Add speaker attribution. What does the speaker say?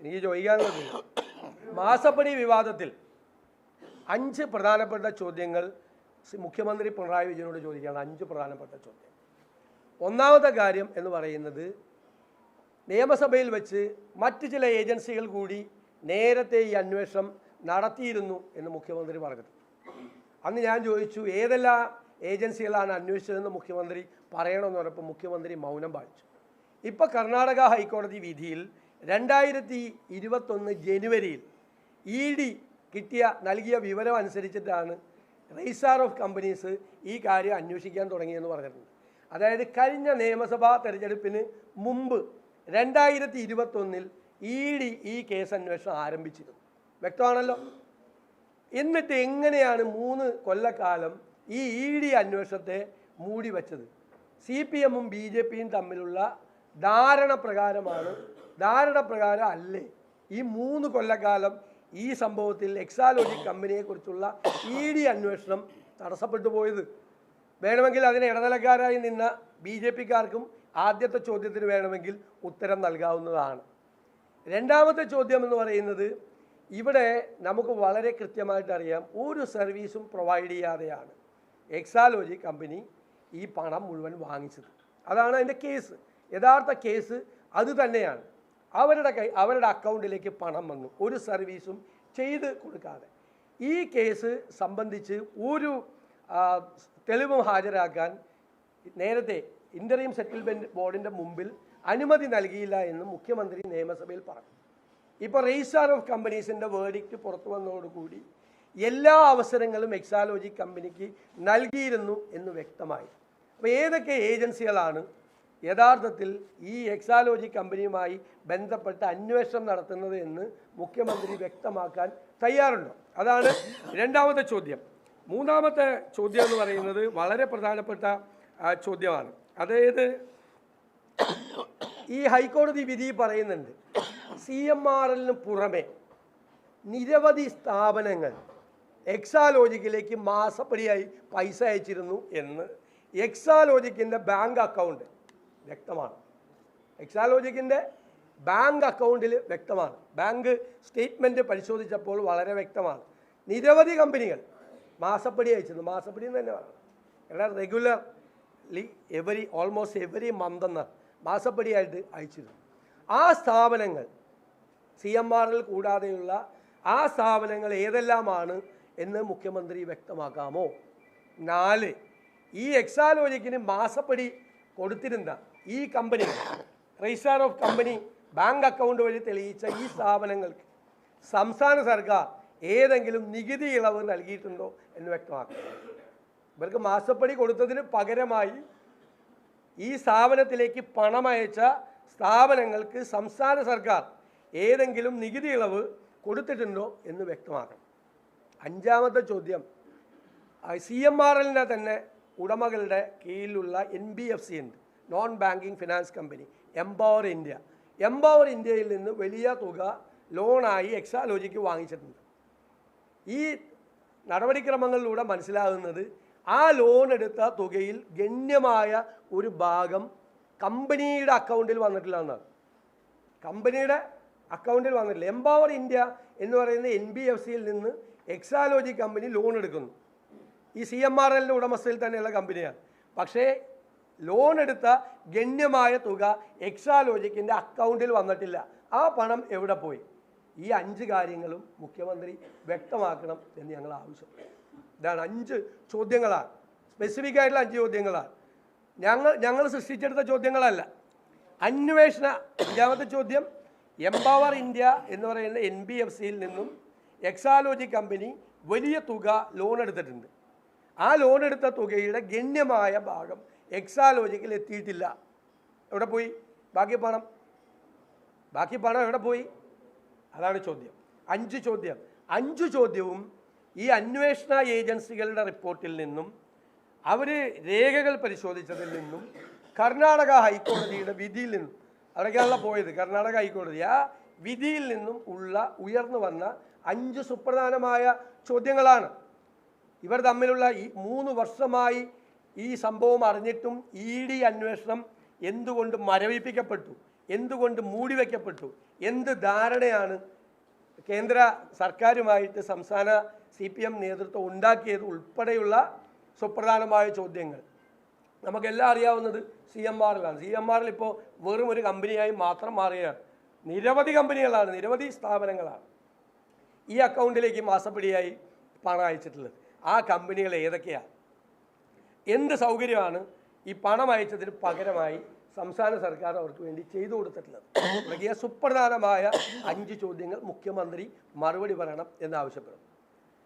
Speaker 1: എനിക്ക് ചോദിക്കാനുള്ളത് മാസപ്പടി വിവാദത്തിൽ അഞ്ച് പ്രധാനപ്പെട്ട ചോദ്യങ്ങൾ മുഖ്യമന്ത്രി പിണറായി വിജയനോട് ചോദിക്കുകയാണ്. അഞ്ച് പ്രധാനപ്പെട്ട ചോദ്യം ഒന്നാമത്തെ കാര്യം എന്ന് പറയുന്നത് നിയമസഭയിൽ വെച്ച് മറ്റ് ചില ഏജൻസികൾ കൂടി നേരത്തെ ഈ അന്വേഷണം നടത്തിയിരുന്നു എന്ന് മുഖ്യമന്ത്രി പറഞ്ഞത് അന്ന് ഞാൻ ചോദിച്ചു ഏതെല്ലാം ഏജൻസികളാണ് അന്വേഷിച്ചതെന്ന് മുഖ്യമന്ത്രി പറയണമെന്ന് പറഞ്ഞപ്പോൾ മുഖ്യമന്ത്രി മൗനം പാലിച്ചു. ഇപ്പോൾ കർണാടക ഹൈക്കോടതി വിധിയിൽ രണ്ടായിരത്തി ഇരുപത്തൊന്ന് ജനുവരിയിൽ ഇ ഡി കിട്ടിയ നൽകിയ വിവരം അനുസരിച്ചിട്ടാണ് റൈസാർ ഓഫ് കമ്പനീസ് ഈ കാര്യം അന്വേഷിക്കാൻ തുടങ്ങിയെന്ന് പറഞ്ഞിട്ടുണ്ട്. അതായത് കഴിഞ്ഞ നിയമസഭാ തെരഞ്ഞെടുപ്പിന് മുമ്പ് രണ്ടായിരത്തി ഇരുപത്തൊന്നിൽ ഇ ഡി ഈ കേസ് അന്വേഷണം ആരംഭിച്ചിരുന്നു. വ്യക്തമാണല്ലോ? എന്നിട്ട് എങ്ങനെയാണ് മൂന്ന് കൊല്ലക്കാലം ഈ ഇ ഡി അന്വേഷണത്തെ മൂടി വച്ചത് സി പി എമ്മും ബി ജെ പിയും തമ്മിലുള്ള ധാരണ പ്രകാരമാണ് ധാരണ പ്രകാരം അല്ലേ? ഈ മൂന്ന് കൊല്ലക്കാലം ഈ സംഭവത്തിൽ എക്സാലോജി കമ്പനിയെക്കുറിച്ചുള്ള ഇ ഡി അന്വേഷണം തടസ്സപ്പെട്ടു പോയത്. വേണമെങ്കിൽ അതിന് ഇടനിലക്കാരായി നിന്ന ബി ജെ പിക്കാർക്കും ആദ്യത്തെ ചോദ്യത്തിന് വേണമെങ്കിൽ ഉത്തരം നൽകാവുന്നതാണ്. രണ്ടാമത്തെ ചോദ്യം എന്ന് പറയുന്നത് ഇവിടെ നമുക്ക് വളരെ കൃത്യമായിട്ട് അറിയാം ഒരു സർവീസും പ്രൊവൈഡ് ചെയ്യാതെയാണ് എക്സാലോജി കമ്പനി ഈ പണം മുഴുവൻ വാങ്ങിച്ചത്. അതാണ് അതിന്റെ കേസ് യഥാർത്ഥ കേസ് അത് തന്നെയാണ്. അവരുടെ കൈ അവരുടെ അക്കൗണ്ടിലേക്ക് പണം വന്നു. ഒരു സർവീസും ചെയ്ത് കൊടുക്കാതെ. ഈ കേസ് സംബന്ധിച്ച് ഒരു തെളിവും ഹാജരാക്കാൻ നേരത്തെ ഇന്റർവ്യൂം സെറ്റിൽമെന്റ് ബോർഡിന്റെ മുമ്പിൽ അനുമതി നൽകിയില്ല എന്ന് മുഖ്യമന്ത്രി നിയമസഭയിൽ പറഞ്ഞു. ഇപ്പോൾ രജിസ്ട്രാർ ഓഫ് കമ്പനീസിന്റെ വേർഡിക്റ്റ് പുറത്തു വന്നതോടുകൂടി എല്ലാ അവസരങ്ങളും എക്സാലോജി കമ്പനിക്ക് നൽകിയിരുന്നു എന്ന് വ്യക്തമായി. അപ്പോൾ ഏതൊക്കെ ഏജൻസികളാണ് യഥാർത്ഥത്തിൽ ഈ എക്സാലോജി കമ്പനിയുമായി ബന്ധപ്പെട്ട് അന്വേഷണം നടത്തുന്നത് എന്ന് മുഖ്യമന്ത്രി വ്യക്തമാക്കാൻ തയ്യാറുണ്ടോ. അതാണ് രണ്ടാമത്തെ ചോദ്യം. മൂന്നാമത്തെ ചോദ്യം എന്ന് പറയുന്നത് വളരെ പ്രധാനപ്പെട്ട ചോദ്യമാണ്. അതായത് ഈ ഹൈക്കോടതി വിധി പറയുന്നുണ്ട് സി എം ആർ എല്ലിന് പുറമെ നിരവധി സ്ഥാപനങ്ങൾ എക്സാലോജിക്കിലേക്ക് മാസപ്പടിയായി പൈസ അയച്ചിരുന്നു എന്ന് എക്സാലോജിക്കിന്റെ ബാങ്ക് അക്കൗണ്ട് വ്യക്തമാണ്. എക്സാലോജിക്കിന്റെ ബാങ്ക് അക്കൗണ്ടിൽ വ്യക്തമാണ്. ബാങ്ക് സ്റ്റേറ്റ്മെന്റ് പരിശോധിച്ചപ്പോൾ വളരെ വ്യക്തമാണ്. നിരവധി കമ്പനികൾ മാസപ്പടി അയച്ചിരുന്നു. മാസപ്പടി എന്ന് തന്നെ പറയണം എല്ലാ regularly every almost every month എന്ന മാസപ്പടിയായിട്ട് അയച്ചിരുന്നു. ആ സ്ഥാപനങ്ങൾ സി എം ആറിൽ കൂടാതെയുള്ള ആ സ്ഥാപനങ്ങൾ ഏതെല്ലാമാണ് എന്ന് മുഖ്യമന്ത്രി വ്യക്തമാക്കാമോ? നാല് ഈ എക്സാലോജിക്കിന് മാസപ്പടി കൊടുത്തിരുന്ന ഈ company registrar of company bank account വഴി തെളിയിച്ച ഈ സ്ഥാപനങ്ങൾക്ക് സംസ്ഥാന സർക്കാർ ഏതെങ്കിലും നികുതി ഇളവ് നൽകിയിട്ടുണ്ടോ എന്ന് വ്യക്തമാക്കുക ഇവർക്ക് മാസപ്പടി കൊടുത്തതിന് പകരമായി ഈ സ്ഥാപനത്തിലേക്ക് പണം അയച്ച സ്ഥാപനങ്ങൾക്ക് സംസ്ഥാന സർക്കാർ ഏതെങ്കിലും നികുതി ഇളവ് കൊടുത്തിട്ടുണ്ടോ എന്ന് വ്യക്തമാക്കണം. അഞ്ചാമത്തെ ചോദ്യം സി എം ആർ എല്ലിന്റെ തന്നെ ഉടമകളുടെ കീഴിലുള്ള എൻ ബി എഫ് സി ഉണ്ട്. Non banking finance company empower India empower ഇന്ത്യയിൽ നിന്ന് വലിയ തുക ലോണായി എക്സാലോജിക്ക് വാങ്ങിച്ചിട്ടുണ്ട്. ഈ നടപടിക്രമങ്ങളിലൂടെ മനസ്സിലാകുന്നത് ആ ലോൺ എടുത്ത തുകയിൽ ഗണ്യമായ ഒരു ഭാഗം കമ്പനിയുടെ അക്കൗണ്ടിൽ വന്നിട്ടില്ല എന്നാണ് കമ്പനിയുടെ അക്കൗണ്ടിൽ വന്നിട്ടില്ല. എംപവർ ഇന്ത്യ എന്ന് പറയുന്ന എൻ ബി എഫ് സിയിൽ നിന്ന് എക്സാലോജി കമ്പനി ലോൺ എടുക്കുന്നു. ഈ സി എം ആർ എല്ലിന്റെ ഉടമസ്ഥയിൽ തന്നെയുള്ള കമ്പനിയാണ്. പക്ഷേ ലോൺ എടുത്ത ഗണ്യമായ തുക എക്സാലോജിക്കിന്റെ അക്കൗണ്ടിൽ വന്നിട്ടില്ല. ആ പണം എവിടെ പോയി? ഈ അഞ്ച് കാര്യങ്ങളും മുഖ്യമന്ത്രി വ്യക്തമാക്കണം എന്ന് ഞങ്ങൾ ആവശ്യപ്പെടും ഇതാണ് അഞ്ച് ചോദ്യങ്ങളാണ്. സ്പെസിഫിക് ആയിട്ടുള്ള അഞ്ച് ചോദ്യങ്ങളാണ്. ഞങ്ങൾ ഞങ്ങൾ സൃഷ്ടിച്ചെടുത്ത ചോദ്യങ്ങളല്ല. അന്വേഷണ അഞ്ചാമത്തെ ചോദ്യം എംപവർ ഇന്ത്യ എന്ന് പറയുന്ന എൻ ബി എഫ് സിയിൽ നിന്നും എക്സാലോജി കമ്പനി വലിയ തുക ലോൺ എടുത്തിട്ടുണ്ട്. ആ ലോൺ എടുത്ത തുകയുടെ ഗണ്യമായ ഭാഗം എക്സാലോജിക്കിൽ എത്തിയിട്ടില്ല. എവിടെ പോയി? ബാക്കി പണം. ബാക്കി പണം എവിടെ പോയി? അതാണ് ചോദ്യം. അഞ്ച് ചോദ്യം. അഞ്ച് ചോദ്യവും ഈ അന്വേഷണ ഏജൻസികളുടെ റിപ്പോർട്ടിൽ നിന്നും അവർ രേഖകൾ പരിശോധിച്ചതിൽ നിന്നും കർണാടക ഹൈക്കോടതിയുടെ വിധിയിൽ നിന്നും അവിടേക്കാണല്ലോ പോയത് കർണാടക ഹൈക്കോടതി. ആ വിധിയിൽ നിന്നും ഉള്ള ഉയർന്നു വന്ന അഞ്ച് സുപ്രധാനമായ ചോദ്യങ്ങളാണ്. ഇവർ തമ്മിലുള്ള ഈ മൂന്ന് വർഷമായി ഈ സംഭവം അറിഞ്ഞിട്ടും ഇ ഡി അന്വേഷണം എന്തുകൊണ്ട് മരവിപ്പിക്കപ്പെട്ടു? എന്തുകൊണ്ട് മൂടിവെക്കപ്പെട്ടു എന്ത് ധാരണയാണ് കേന്ദ്ര സർക്കാരുമായിട്ട് സംസ്ഥാന സി പി എം നേതൃത്വം ഉണ്ടാക്കിയത് ഉൾപ്പെടെയുള്ള സുപ്രധാനമായ ചോദ്യങ്ങൾ. നമുക്കെല്ലാം അറിയാവുന്നത് സി എം ആറിലാണ്. സി എം ആറിൽ ഇപ്പോൾ വെറും ഒരു കമ്പനിയായി മാത്രം മാറുകയാണ് നിരവധി കമ്പനികളാണ് നിരവധി സ്ഥാപനങ്ങളാണ് ഈ അക്കൗണ്ടിലേക്ക് മാസപ്പടിയായി പണം അയച്ചിട്ടുള്ളത്. ആ കമ്പനികൾ ഏതൊക്കെയാണ് എന്ത് സൗകര്യമാണ് ഈ പണം അയച്ചതിന് പകരമായി സംസ്ഥാന സർക്കാർ അവർക്ക് വേണ്ടി ചെയ്തു കൊടുത്തിട്ടുള്ളത്? തുടങ്ങിയ സുപ്രധാനമായ അഞ്ച് ചോദ്യങ്ങൾ മുഖ്യമന്ത്രി മറുപടി പറയണം എന്നാവശ്യപ്പെടും